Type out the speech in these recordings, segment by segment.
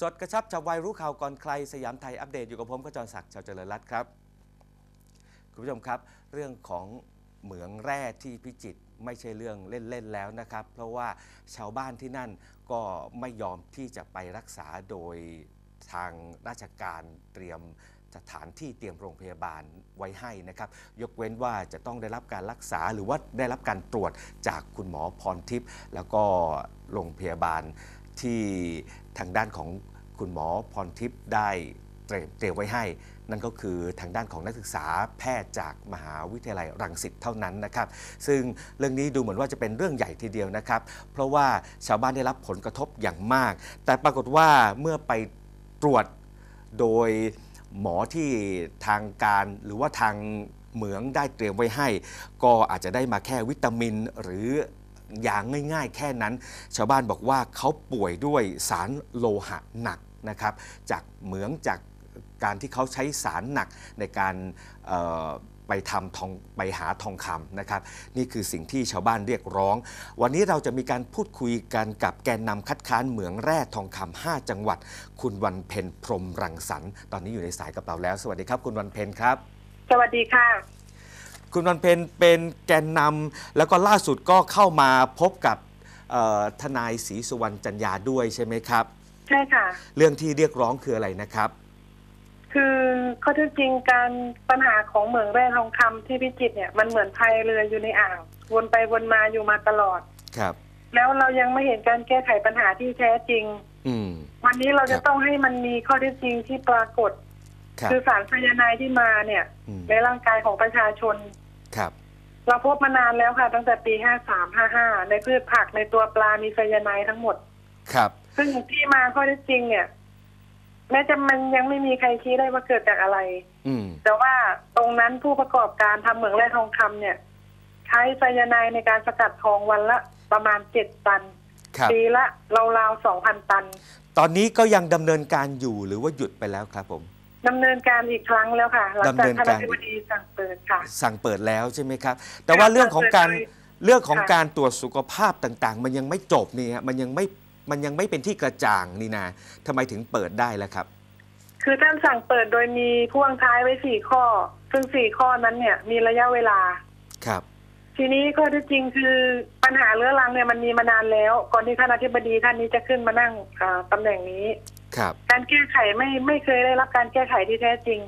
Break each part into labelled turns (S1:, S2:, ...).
S1: สดกระชับจับไวรู้ข่าวก่อนใครสยามไทยอัปเดตอยู่กับผมขจรศักดิ์ชาวเจริญรัตน์ครับคุณผู้ชมครับ เรื่องของเหมืองแร่ที่พิจิตรไม่ใช่เรื่องเล่น ๆ แล้วนะครับ เพราะว่าชาวบ้านที่นั่นก็ไม่ยอมที่จะไปรักษาโดยทางราชการเตรียมสถานที่เตรียมโรงพยาบาลไว้ให้นะครับ ยกเว้นว่าจะต้องได้รับการรักษาหรือว่าได้รับการตรวจจากคุณหมอพรทิพย์แล้วก็โรงพยาบาล ที่ทางด้านของคุณหมอพรทิพย์ได้เตรียมไว้ให้ นั่นก็คือทางด้านของนักศึกษาแพทย์จากมหาวิทยาลัยรังสิตเท่านั้นนะครับ ซึ่งเรื่องนี้ดูเหมือนว่าจะเป็นเรื่องใหญ่ทีเดียวนะครับ เพราะว่าชาวบ้านได้รับผลกระทบอย่างมาก แต่ปรากฏว่าเมื่อไปตรวจโดยหมอที่ทางการหรือว่าทางเหมืองได้เตรียมไว้ให้ ก็อาจจะได้มาแค่วิตามินหรือ อย่างง่ายๆ แค่นั้น ชาวบ้านบอกว่าเขาป่วยด้วยสารโลหะหนักนะครับ จากเหมืองจากการที่เขาใช้สารหนักในการไปทำทองไปหาทองคำนะครับ นี่คือสิ่งที่ชาวบ้านเรียกร้อง วันนี้เราจะมีการพูดคุยกันกับแกนนำคัดค้านเหมืองแร่ทองคำ5จังหวัด คุณวันเพ็ญพรหมรังสรรค์ตอนนี้อยู่ในสายกับเราแล้ว สวัสดีครับ คุณวันเพ็ญครับ
S2: สวัสดีค่ะ
S1: คุณวันเพ็ญเป็นแกนนำแล้วก็ล่าสุดก็เข้ามาพบกับเอ่อทนายศรีสุวรรณจันยาด้วยใช่ไหมครับ
S2: ใช่ค่ะ
S1: เรื่องที่เรียกร้องคืออะไรนะครับ
S2: คือข้อเท็จจริงการปัญหาของเหมืองแร่ทองคำที่พิจิตรเนี่ยมันเหมือนพายเรืออยู่ในอ่าง วนไปวนมาอยู่มาตลอด
S1: ครับ
S2: แล้วเรายังไม่เห็นการแก้ไขปัญหาที่แท้จริง
S1: อืม
S2: วันนี้เราจะ
S1: ครับ
S2: ต้องให้มันมีข้อเท็จจริงที่ปรากฏ
S1: ครับ
S2: คือสารไซยาไนด์ที่มาเนี่ย
S1: อืม
S2: ในร่างกายของประชาชน
S1: ครับ
S2: เราพบมานานแล้วค่ะ ตั้งแต่ปี 53 55 ในพืชผักในตัวปลามีไซยาไนด์ทั้งหมด
S1: ครับ
S2: ซึ่งที่มาข้อเท็จจริงเนี่ยแม้จะมันยังไม่มีใครชี้ได้ว่าเกิดจากอะไร
S1: อืม
S2: แต่ว่าตรงนั้นผู้ประกอบการทำเหมืองแร่ทองคำเนี่ย ใช้ไซยาไนด์ในการสกัดทองวันละประมาณเจ็ดตัน
S1: ครับ
S2: ปีละราวๆสองพันตัน
S1: ตอนนี้ก็ยังดำเนินการอยู่หรือว่าหยุดไปแล้วครับผม
S2: ดำเนินการอีกครั้งแล้วค่ะหลังจาก
S1: ดำเนิน
S2: ท่าน
S1: การ
S2: อธิบดีสั่งเปิดค่ะ
S1: สั่งเปิดแล้วใช่ไหมครับ แต่ว่าเรื่องของการ
S2: สั่งเปิดเลย
S1: เรื่องของ
S2: ค่ะ
S1: การตรวจสุขภาพต่างๆ มันยังไม่จบนี่ฮะมันยังไม่มันยังไม่เป็นที่กระจ่างนี่นะทำไมถึงเปิดได้แล้วครับ
S2: คือท่านสั่งเปิดโดยมีพ่วงท้ายไว้สี่ข้อ ซึ่งสี่ข้อนั้นเนี่ยมีระยะเวลา
S1: ครับ
S2: ทีนี้ข้อเที่จริงคือปัญหาเรื้อรังเนี่ยมันมีมานานแล้ว ก่อนที่ท่านอธิบดีท่านนี้จะขึ้นมานั่งอ่าตำแหน่งนี้
S1: ครับ
S2: การแก้ไขไม่ไม่เคยได้รับการแก้ไขที่แท้จริง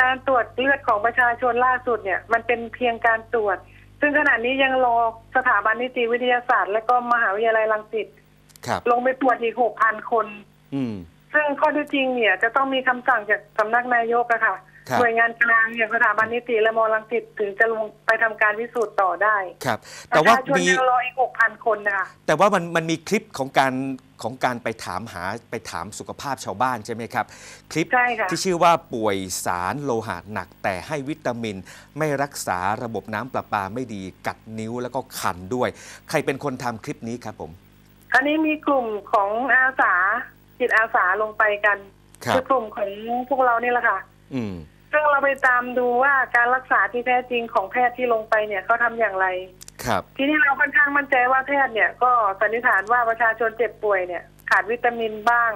S2: การตรวจเลือดของประชาชนล่าสุดเนี่ย มันเป็นเพียงการตรวจ ซึ่งขณะนี้ยังรอสถาบันนิติวิทยาศาสตร์ และก็มหาวิทยาลัยรังสิต
S1: ครับ
S2: ลงไปตรวจอีกหกพันคน
S1: อืม
S2: ซึ่งข้อเที่จริงเนี่ยจะต้องมีคำสั่งจากสำนักนายกอะค่ะ
S1: ครับ
S2: หน่วยงานกลางอย่างสถาบันนิติและมอรังสิตถึงจะลงไปทำการพิสูจน์ต่อได้
S1: ครับ
S2: ป
S1: แต่
S2: ระ
S1: ว่า
S2: ชาชน
S1: มี
S2: ยังรออีกหกพันคนนะคะ
S1: แต่ว่ามันมันมีคลิปของการของการไปถามหาไปถามสุขภาพชาวบ้านใช่ไหมครับ คลิป
S2: ใช่ค่ะ
S1: ที่ชื่อว่าป่วยสารโลหะหนัก แต่ให้วิตามิน ไม่รักษาระบบน้ำประปาไม่ดีกัดนิ้วแล้วก็คันด้วย ใครเป็นคนทำคลิปนี้ครับผม
S2: อันนี้มีกลุ่มของอาสาจิตอาสาลงไปกัน
S1: ครับ
S2: อกลุ่มของพวกเรานี่แหละค่ะ
S1: อืม
S2: ซึ่งเราไปตามดูว่าการรักษาที่แท้จริงของแพทย์ที่ลงไปเนี่ยเขาทำอย่างไร
S1: ครับ
S2: ทีนี้เราค่อนข้างมั่นใจว่าแพทย์เนี่ยก็สันนิษฐานว่าประชาชนเจ็บป่วยเนี่ย ขาดวิตามินบ้าง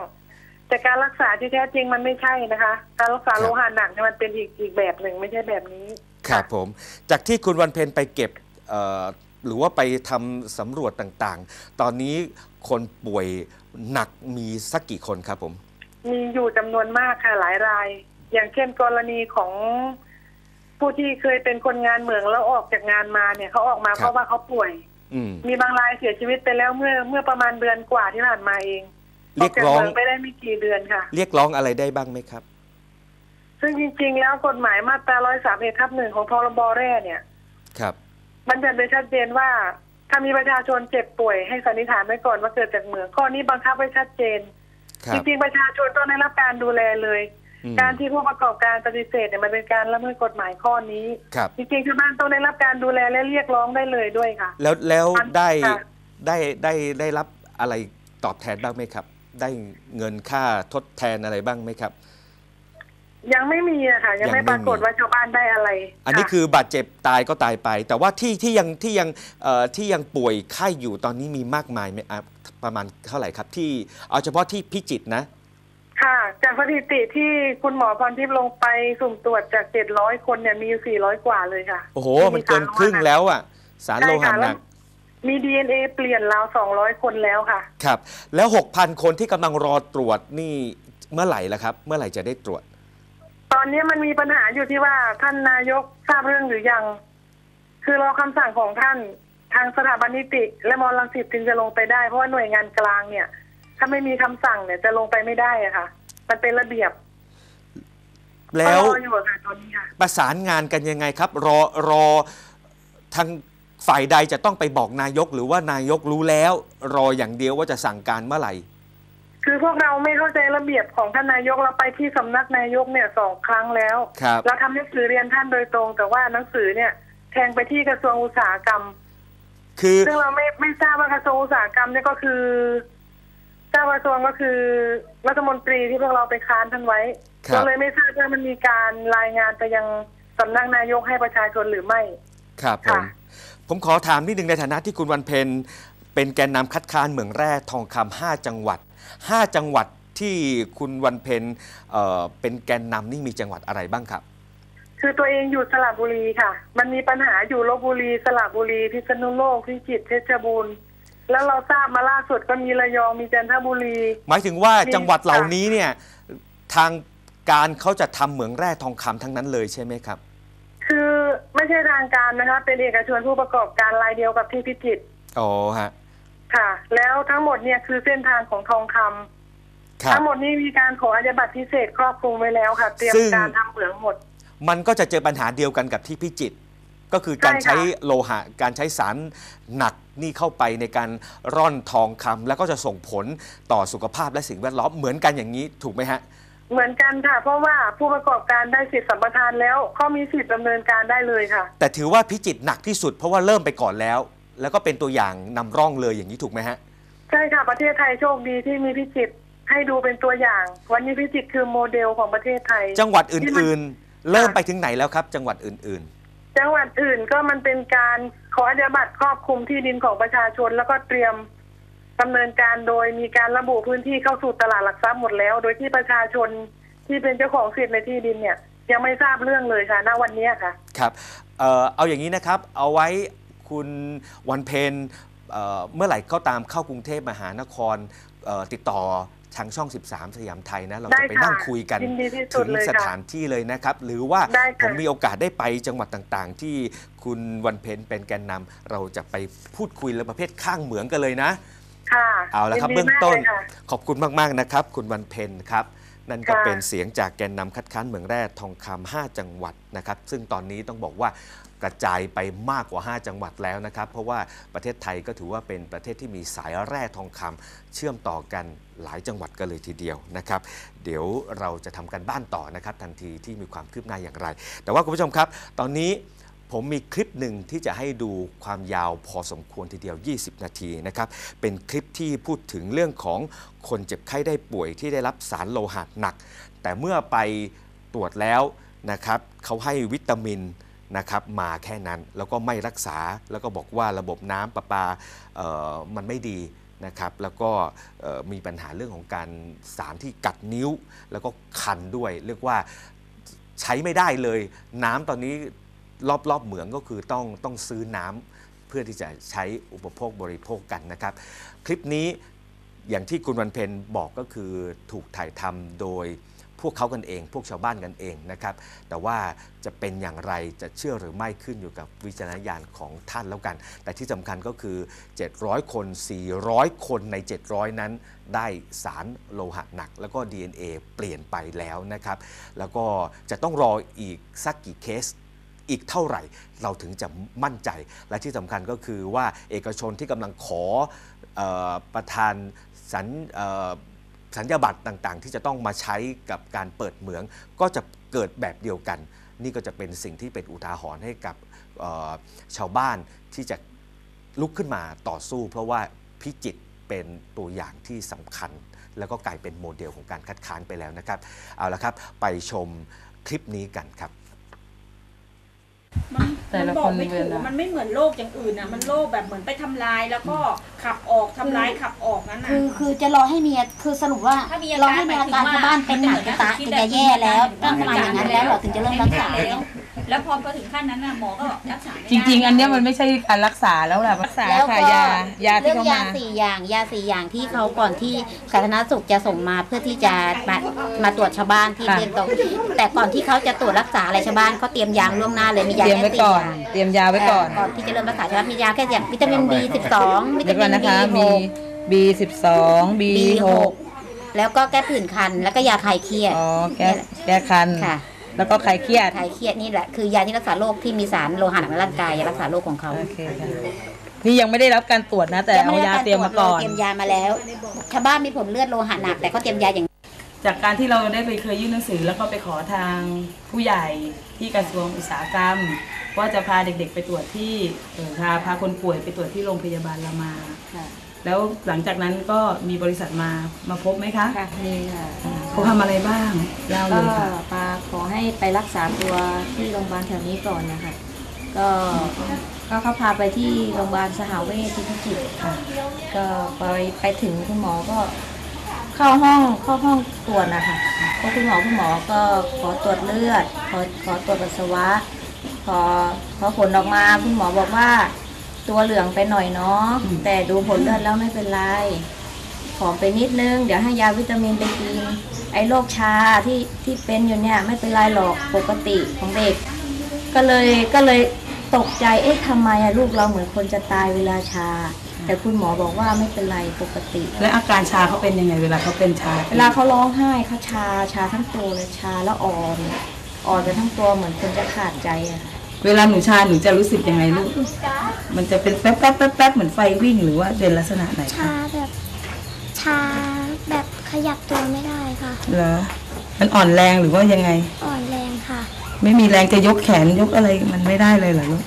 S2: แต่การรักษาที่แท้จริงมันไม่ใช่นะคะ การรักษา
S1: ครับ
S2: โลหะหนักเนี่ยมันเป็นอีกอีกแบบหนึ่งไม่ใช่แบบนี้
S1: ครับผม จากที่คุณวันเพ็ญไปเก็บเอ่อหรือว่าไปทำสำรวจต่างๆ ตอนนี้คนป่วยหนักมีสักกี่คนครับผม
S2: มีอยู่จำนวนมากค่ะหลายราย อย่างเช่นกรณีของผู้ที่เคยเป็นคนงานเหมืองแล้วออกจากงานมาเนี่ยเขาออกมา
S1: ครับ
S2: เพราะว่าเขาป่วย
S1: อืม
S2: มีบางรายเสียชีวิตไปแล้วเมื่อเมื่อประมาณเดือนกว่าที่ผ่านมาเอง
S1: เรียกร้อง
S2: ออกจากเมืองไปได้ไม่กี่เดือนค่ะ
S1: เรียกร้องอะไรได้บ้างไหมครับ
S2: ซึ่งจริง ๆ แล้วกฎหมายมาตรา 131ทับหนึ่งของพรบแร่เนี่ย
S1: ครับ
S2: มันจะไปชัดเจนว่า ถ้ามีประชาชนเจ็บป่วยให้สันนิษฐานไว้ก่อนว่าเกิดจากเหมืองข้อนี้บังคับไว้ชัดเจน
S1: ครั
S2: จ
S1: บ
S2: ริงๆประชาชนต้องได้รับการดูแลเลย
S1: อืม
S2: การที่ผู้ประกอบการปฏิเสธเนี่ยมันเป็นการละเมิดกฎหมายข้อนี้
S1: ครับ
S2: จริงๆชาวบ้านต้องได้รับการดูแลและเรียกร้องได้เลยด้วยค่ะ
S1: แล้วแล้ว
S2: มัน
S1: ได้
S2: ค่ะ
S1: ได้ได้ได้รับอะไรตอบแทนบ้างไหมครับ ได้เงินค่าทดแทนอะไรบ้างไหมครับ
S2: ยังไม่มีอะค่ะยังไม่
S1: ยังไม่
S2: ปรากฏ
S1: มี
S2: ว่าชาวบ้านได้อะไร
S1: อันนี้
S2: ค่ะ
S1: คือบาดเจ็บตายก็ตายไป แต่ว่าที่ที่ยังที่ยังเอ่อที่ยังป่วยไข้อยู่ตอนนี้มีมากมายไหมอะประมาณเท่าไหร่ครับ ที่เอาเฉพาะที่พิจิตรนะ
S2: จากสถิติที่คุณหมอพรทิพย์ลงไปสุ่มตรวจจาก700คนเนี่ยมีอยู่400กว่าเลยค่ะ
S1: โอ้โห มันเกินครึ่งแล้วอะ สารโลหะหนัก
S2: มี DNA เปลี่ยนราว200คนแล้วค่ะ
S1: ครับ แล้ว6,000คนที่กำลังรอตรวจนี่เมื่อไหร่ละครับ เมื่อไหร่จะได้ตรวจ
S2: ตอนนี้มันมีปัญหาอยู่ที่ว่าท่านนายกทราบเรื่องหรือยัง คือรอคำสั่งของท่านทางสถาบันนิติ และมอลังสิตจึงจะลงไปได้เพราะว่าหน่วยงานกลางเนี่ย ถ้าไม่มีคำสั่งเนี่ยจะลงไปไม่ได้อะค่ะ มันเป็นระเบียบ
S1: แล้ว
S2: ก็รออยู่อะค่ะตอนนี้ค่ะ
S1: ประสานงานกันยังไงครับ รอรอทางฝ่ายใดจะต้องไปบอกนายกหรือว่านายกรู้แล้ว รออย่างเดียวว่าจะสั่งการเมื่อไหร่
S2: คือพวกเราไม่เข้าใจระเบียบของท่านนายกเราไปที่สำนักนายกเนี่ยสองครั้งแล้ว
S1: ครับ
S2: เราทำหนังสือเรียนท่านโดยตรง แต่ว่าหนังสือเนี่ยแทงไปที่กระทรวงอุตสาหกรรม
S1: คือ
S2: ซึ่งเราไม่ไม่ทราบว่ากระทรวงอุตสาหกรรมเนี่ยก็คือ เจ้ากระทรวงก็คือรัฐมนตรีที่พวกเราไปค้านท่านไว้
S1: ครับ
S2: เราเลยไม่ทราบว่ามันมีการรายงานไปยังสำนักนายกให้ประชาชนหรือไม่
S1: ครับผม
S2: ค่ะ
S1: ผมขอถามนิดนึงในฐานะที่คุณวันเพ็ญเป็นแกนนำคัดค้านเหมืองแร่ทองคำห้าจังหวัด5จังหวัดที่คุณวันเพ็ญเอ่อเป็นแกนนำนี่มีจังหวัดอะไรบ้างครับ
S2: คือตัวเองอยู่สระบุรีค่ะ มันมีปัญหาอยู่ลบบุรีสระบุรีพิษณุโลกพิจิตรเพชรบูรณ์ แล้วเราทราบมาล่าสุดก็มีระยองมีจันทบุรี
S1: หมายถึงว่า
S2: มี
S1: จังหวัดเหล่า
S2: ค่ะ
S1: นี้เนี่ยทางการเขาจะทำเหมืองแร่ทองคำทั้งนั้นเลยใช่ไหมครับ
S2: คือไม่ใช่ทางการนะคะเป็นเอกชนผู้ประกอบการรายเดียวกับที่พิจิตร
S1: อ๋อฮะ
S2: ค่ะ แล้วทั้งหมดเนี่ยคือเส้นทางของทองคำ
S1: ครับ
S2: ทั้งหมดนี้มีการขออาญาบัตรพิเศษครอบคลุมไว้แล้วค่ะ เตรียม
S1: ซึ่ง
S2: การทำเหมืองหมด
S1: มันก็จะเจอปัญหาเดียวกันกับที่พิจิตร ก็คือการ
S2: ใช่
S1: ใช้
S2: ค่ะ
S1: โลหะ การใช้สารหนักนี่เข้าไปในการร่อนทองคำแล้วก็จะส่งผลต่อสุขภาพและสิ่งแวดล้อมเหมือนกันอย่างนี้ถูกไหมฮะ
S2: เหมือนกันค่ะ เพราะว่าผู้ประกอบการได้สิทธิสัมปทานแล้วเขามีสิทธิ์ดำเนินการได้เลยค่ะ
S1: แต่ถือว่าพิจิตรหนักที่สุดเพราะว่าเริ่มไปก่อนแล้ว แล้วก็เป็นตัวอย่างนำร่องเลยอย่างนี้ถูกไหมฮะ
S2: ใช่ค่ะ ประเทศไทยโชคดีที่มีพิจิตรให้ดูเป็นตัวอย่าง วันนี้พิจิตรคือโมเดลของประเทศไทย
S1: จังหวัดอ
S2: ที่มัื่
S1: นๆ เริ่มไปถึงไหนแล้วครับ จังหวัดอื่น
S2: จังหวัดอื่นก็มันเป็นการขออาญาตครอบคลุมที่ดินของประชาชน แล้วก็เตรียมดำเนินการโดยมีการระบุพื้นที่เข้าสู่ตลาดหลักทรัพย์หมดแล้ว โดยที่ประชาชนที่เป็นเจ้าของสิทธิ์ในที่ดินเนี่ย ยังไม่ทราบเรื่องเลยค่ะณวันนี้ค่ะ
S1: ครับเอ่อเอาอย่างนี้นะครับ เอาไว้คุณวันเพ็ญเเมื่อไหร่ก็ตามเข้ากรุงเทพมหานครติดต่อ ทางช่อง 13 สยามไทยนะ เรา
S2: ได้
S1: จะไป
S2: ค่ะ
S1: นั่งคุยกัน
S2: ยินดีที่สุ
S1: ถึ
S2: ด
S1: ง
S2: เลย
S1: ส
S2: ค่ะ
S1: ถานที่เลยนะครับ หรือว่า
S2: ได้
S1: ผ
S2: ค่ะ
S1: มมีโอกาสได้ไปจังหวัดต่างๆ ที่คุณวันเพ็ญเป็นแกนนำเราจะไปพูดคุยเรื่องประเภทข้างเหมืองกันเลยนะ
S2: ค่ะ
S1: เอาละครับ
S2: ยิ
S1: เบื้
S2: ดี
S1: อง
S2: มาก
S1: ต้น
S2: ลยค่ะ
S1: ขอบคุณมากๆนะครับ คุณวันเพ็ญครับนั่นก็
S2: ค่ะ
S1: เป็นเสียงจากแกนนำคัดค้านเหมืองแร่ทองคำ5จังหวัดนะครับ ซึ่งตอนนี้ต้องบอกว่า กระจายไปมากกว่า 5 จังหวัดแล้วนะครับ เพราะว่าประเทศไทยก็ถือว่าเป็นประเทศที่มีสายแร่ทองคำเชื่อมต่อกันหลายจังหวัดกันเลยทีเดียวนะครับ เดี๋ยวเราจะทำกันบ้านต่อนะครับ ทันทีที่มีความคืบหน้าอย่างไร แต่ว่าคุณผู้ชมครับ ตอนนี้ผมมีคลิปหนึ่งที่จะให้ดูความยาวพอสมควรทีเดียว 20 นาทีนะครับ เป็นคลิปที่พูดถึงเรื่องของคนเจ็บไข้ได้ป่วยที่ได้รับสารโลหะหนัก แต่เมื่อไปตรวจแล้วนะครับเขาให้วิตามิน นะครับมาแค่นั้นแล้วก็ไม่รักษาแล้วก็บอกว่าระบบน้ำประปาเอ่อมันไม่ดีนะครับแล้วก็มีปัญหาเรื่องของการสารที่กัดนิ้ว แล้วก็คันด้วย เรียกว่าใช้ไม่ได้เลย น้ำตอนนี้รอบๆเหมืองก็คือต้องต้องซื้อน้ำเพื่อที่จะใช้อุปโภคบริโภคกันนะครับ คลิปนี้อย่างที่คุณวันเพ็ญบอกก็คือถูกถ่ายทำโดย พวกเขากันเอง พวกชาวบ้านกันเองนะครับแต่ว่าจะเป็นอย่างไรจะเชื่อหรือไม่ขึ้นอยู่กับวิจารณญาณของท่านแล้วกัน แต่ที่สำคัญก็คือ 700 คน 400 คนใน 700 นั้นได้สารโลหะหนัก แล้วก็ DNA เปลี่ยนไปแล้วนะครับ แล้วก็จะต้องรออีกสักกี่เคสอีกเท่าไหร่เราถึงจะมั่นใจ และที่สำคัญก็คือว่าเอกชนที่กำลังขอออประธานสัญ สัญญาบัตรต่างๆ ที่จะต้องมาใช้กับการเปิดเหมือง ก็จะเกิดแบบเดียวกัน นี่ก็จะเป็นสิ่งที่เป็นอุทาหรณ์ให้กับชาวบ้านที่จะลุกขึ้นมาต่อสู้ เพราะว่าพิจิตรเป็นตัวอย่างที่สำคัญ แล้วก็กลายเป็นโมเดลของการคัดค้านไปแล้วนะครับ เอาละครับ ไปชมคลิปนี้กันครับ
S3: มัน
S4: แต่
S3: มัน
S4: ละ
S3: บอกไม่
S4: คนเว
S3: ถูก
S4: ลามั
S3: มันไม่เหมือนโรคอย่างอื่นอะ มันโรคแบบเหมือนไปทำลายแล้วก็ขับออกทำลายขับออกนั่นน่ะ
S5: คือคือจะรอให้มีคือสรุปว่า
S3: ถ้ามีอาการ
S5: รอให้มีอาการชาวบ้านเป็นหนักจะตายจะแย่แล้วต้องประมาณอย่างนั้นแล้วเราถึงจะเริ่มรักษา
S3: แล้ว แล้วพอพอถึงขั้นนั้นน่ะหมอก็รักษาไม่ได้
S4: จริง ๆ อันเนี้ยมันไม่ใช่การรักษาแล้วแหละรักษา
S5: แล้ว
S4: ค่ะ
S5: ก็
S4: ยายาที่
S5: เรื่อง
S4: เขา
S5: ยา
S4: มา
S5: สี่อย่างยาสี่อย่างที่เขาก่อนที่สาธารณสุขจะส่งมาเพื่อที่จะมามาตรวจชาวบ้านที่
S4: ค่ะ
S5: เรียนตรงแต่ก่อนที่เขาจะตรวจรักษาอะไรชาวบ้านเขาเตรียมยาล่วงหน้าเลยมียา
S4: เตรียม
S5: แค่
S4: ไว้
S5: สี่
S4: ก่อ
S5: อน ย่าง
S4: เตรียมยาไว้ก่อน
S5: ก่อนที่จะเริ่มรักษาชาวบ้านมียาแค่อย่างวิตามิน B12 วิ
S4: เดี๋
S5: ตา
S4: ยวก่
S5: มิ
S4: อน
S5: น
S4: นะคะ
S5: B6
S4: มี B12 B6
S5: B6 แล้วก็แก้ผื่นคันแล้วก็ยาคลายเครียด
S4: อ๋อแก้แก้คัน
S5: ค่ะ
S4: แล้วก็คลายเครียด
S5: คลายเครียดนี่แหละคือยาที่รักษาโรคที่มีสารโลหะหนักในร่างกายยารักษาโรคของเขา
S4: โอเคค่ะนี่ยังไม่ได้รับการตรวจนะ แต่เอายาเตรียมมาก่อน
S5: เตรียมยามาแล้วชาวบ้านมีผลเลือดโลหะหนักแต่เขาเตรียมยาอย่าง
S4: จากการที่เราได้ไปเคยยื่นหนังสือ แล้วก็ไปขอทางผู้ใหญ่ที่กระทรวงอุตสาหกรรม ว่าจะพาเด็กๆไปตรวจที่เอ่อพาพาคนป่วยไปตรวจที่โรงพยาบาลรามา แล้วหลังจากนั้นก็มีบริษัทมามาพบไหมคะ
S6: ค่ะมีค่ะ
S4: เขาทำอะไรบ้างเล่าเล
S6: ก็
S4: ยค่ะ
S6: ปาขอให้ไปรักษาตัวที่โรงพยาบาลแถวนี้ก่อนนะคะก็ก็เขาพาไปที่โรงพยาบาลสหเวชที่พิจิตรค่ะ ก็ไปไปถึงคุณหมอก็ เข้าห้องเข้าห้องตรวจนะคะพอคุณหมอคุณหมอก็ขอตรวจเลือด ขอขอตรวจปัสสาวะ พอพอผลออกมาคุณหมอบอกว่า ตัวเหลืองไปหน่อยเนาะแต่ดูผลเลือดแล้วไม่เป็นไรขอไปนิดนึง เดี๋ยวให้ยาวิตามินไปกิน ไอ้โรคชาที่ที่เป็นอยู่เนี่ยไม่เป็นไรหรอกปกติของเด็ก ก็เลยก็เลยตกใจเอ๊ะทำไมอะลูกเราเหมือนคนจะตายเวลาชา แต่คุณหมอบอกว่าไม่เป็นไรปกติ
S4: และอาการชาเขาเป็นยังไงเวลาเขาเป็นชา
S6: เวลาเขาร้องไห้เขาชาชาทั้งตัวเลยชาแล้วอ่อนอ่อนไปทั้งตัวเหมือนคนจะขาดใจอะค่ะ
S4: เวลาหนูชาหนูจะรู้สึกยังไงลูก มันจะเป็นแป๊บแป๊บแป๊บแป๊บเหมือนไฟวิ่งหรือว่าเป็นลักษณะไหน
S7: ชา
S4: คะ
S7: แบบชาแบบขยับตัวไม่ได้ค่ะ
S4: เหรอ มันอ่อนแรงหรือว่ายังไง
S7: อ่อนแรงค่ะ
S4: ไม่มีแรงจะยกแขนยกอะไรมันไม่ได้เลยเหรอลูก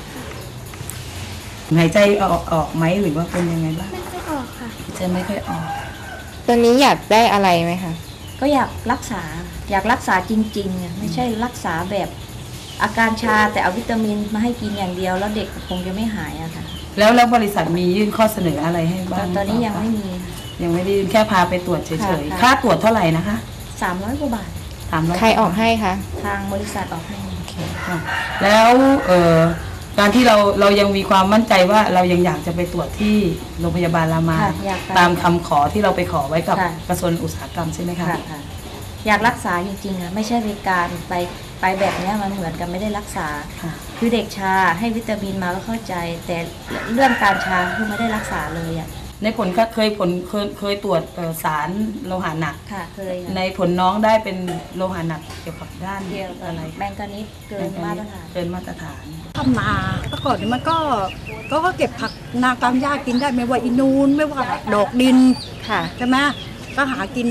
S4: หายใจออกออกไหมหรือว่าเป็นยังไงบ้าง
S7: ไม่ค่อยออกค่ะ
S4: จะไม่ค่อยออก
S8: ตอนนี้อยากได้อะไรไหมคะ
S6: ก็อยากรักษาอยากรักษาจริงๆอะไม่ใช่รักษาแบบ อาการชาแต่เอาวิตามินมาให้กินอย่างเดียว แล้วเด็กคงจะไม่หายอะค่ะ
S4: แล้วแล้วบริษัทมียื่นข้อเสนออะไรให้
S6: ต
S4: บ้า
S6: องนตอนนี้ยังไม่มี
S4: ยังไม่ได้ยื่นแค่พาไปตรวจเฉย
S6: ค่ะ
S4: ๆค่าตรวจเท่าไหร่นะคะ
S6: สามร้อยกว่าบาท
S4: สามร้อย
S8: ใครออกให้คะ
S6: ทางบริษัทออกให้
S4: ค่ะแล้วเอ่อการที่เราเรายังมีความมั่นใจว่าเรายังอยากจะไปตรวจที่โรงพยาบาลรามา
S6: ค่ะอยากไป
S4: ตามคำขอที่เราไปขอไว้กับ
S6: ค่ะ
S4: กระทรวงอุตสาหกรรมใช่ไหมคะ
S6: ค่ะค่ะอยากรักษาจริงๆอะไม่ใช่บริการไป ไปแบบเนี้ยมันเหมือนกับไม่ได้รักษา
S4: ค่ะ
S6: คือเด็กชาให้วิตามินมาก็เข้าใจ แต่เรื่องการชาคือไม่ได้รักษาเลยอะ
S4: ในผลก็เคยผลเคยเคยตรวจเอ่อสารโลหะหนัก
S6: ค่ะเคย
S4: ในผลน้องได้เป็นโลหะหนักเกี่ยวกับด้าน
S6: เกี่ยวกับ
S4: อะไร
S6: แมงกานิสเกินมาตรฐาน
S4: เกินมาตรฐาน
S9: ทำนาเมื่อก่อนเนี่ยมันก็ก็ก็เก็บผักนากลางหญ้ากินได้ไม่ว่าอินูนไม่ว่าดอกดิน
S8: ค่ะ
S9: ใช่ไหมก็หากิน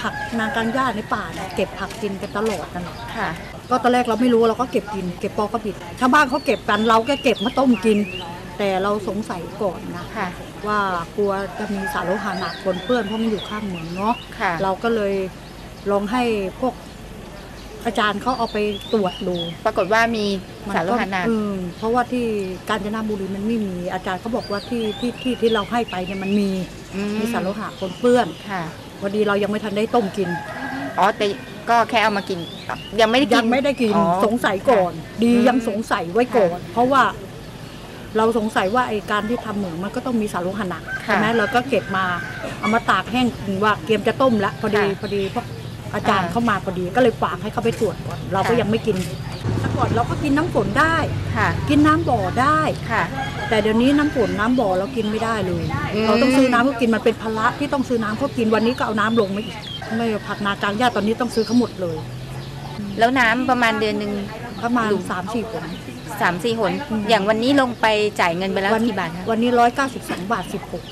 S9: ผักนากลางหญ้าในป่าเนี่ยเก็บผักกินกันตลอดนั่นแหละ
S8: ค่ะ
S9: ก็ตอนแรกเราไม่รู้เราก็เก็บกิน เก็บปอกระบิดชาวบ้านเขาเก็บกันเราก็เก็บมาต้มกิน แต่เราสงสัยก่อนนะ
S8: ค่ะ
S9: ว่ากลัวจะมีสารโลหะหนักปนเปื้อนเพราะมันอยู่ข้างเหมืองเนาะ
S8: ค่ะ
S9: เราก็เลยลองให้พวกอาจารย์เขาเอาไปตรวจดู
S8: ปรากฏว่ามีสารโลหะหนัก
S9: อืมเพราะว่าที่กาญจนบุรีมันไม่มีอาจารย์เขาบอกว่าที่ที่ที่ที่เราให้ไปเนี่ยมันมี
S8: อืม
S9: มีสารโลหะปนเปื้อน
S8: ค่ะ
S9: พอดีเรายังไม่ทันได้ต้มกิน
S8: อ๋อแต่ก็แค่เอามากินยังไม่ได้กิน
S9: ยังไม่ได้กิน
S8: อ๋อ
S9: สงสัยก่อน ดี
S8: อืม
S9: ยังสงสัยไว้ก่อน เพราะว่าเราสงสัยว่าไอ้การที่ทำเหมืองมันก็ต้องมีสารโลหะหนัก
S8: ค่ะ
S9: ใช่ไหมเราก็เก็บมาเอามาตากแห้งถึงว่าเตรียมจะต้มแล้วพอดี
S8: ค่ะ
S9: พอดีพวกอาจารย์
S8: อ่า
S9: เข้ามาพอดีก็เลยฝากให้เขาไปตรวจก่อนเราก็
S8: ค่ะ
S9: ยังไม่กินแต่ก่อนเราก็กินน้ำฝนได้
S8: ค่ะ
S9: กินน้ำบ่อได้
S8: ค่ะ
S9: แต่เดี๋ยวนี้น้ำฝนน้ำบ่อเรากินไม่ได้เลย
S8: อืม
S9: เราต้องซื้อน้ำเขากินมันเป็นภาระที่ต้องซื้อน้ำเขากินวันนี้ก็เอาน้ำลงมาอีก ไม่ผักนากลางหญ้าตอนนี้ต้องซื้อเขาหมดเลย
S8: แล้วน้ำประมาณเดือนหนึ่ง
S9: ประมาณ
S8: หลุม
S9: สามสี่ผล
S8: สามสี่หนอย่างวันนี้ลงไปจ่ายเงินไปแล้วกี่บาทคะ
S9: วันนี้ร้อยเก้าสิบสองบาทสิบหก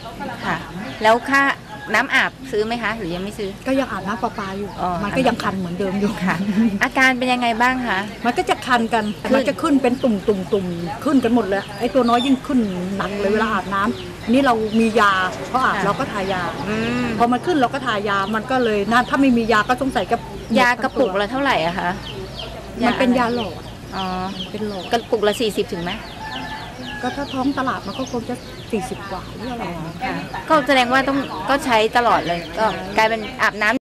S8: ค่ะ แล้วค่า น้ำอาบซื้อไหมคะ หรือยังไม่ซื้อ
S9: ก็ยังอาบน้ำประปาอยู่
S8: อ๋อ
S9: มันก็ยังคันเหมือนเดิมอยู่
S8: ค่ะ อาการเป็นยังไงบ้างคะ
S9: มันก็จะคันกันแต่มันจะขึ้นเป็นตุ่มตุ่มตุ่มขึ้นกันหมดเลย ไอ้ตัวน้อยยิ่งขึ้นหนักเลยเวลาอาบน้ำอันนี่เรามียาเพราะอาบ
S8: ค่ะ
S9: เราก็ทายา
S8: อืม
S9: พอมันขึ้นเราก็ทายา มันก็เลยนะถ้าไม่มียาก็สงสัยกับ
S8: ยากระปุกละเท่าไหร่อะคะ
S9: มันเป็น
S8: อะไร
S9: ยาหลอด
S8: อ๋อ
S9: เป็นโหล
S8: กระปุกละสี่สิบถึงไหม
S9: ก็ถ้าท้องตลาดมันก็คงจะ 40 กว่าหรืออะไร
S8: ค่ะก็แสดงว่าต้องก็ใช้ตลอดเลย ก็กลายเป็นอาบน้ำ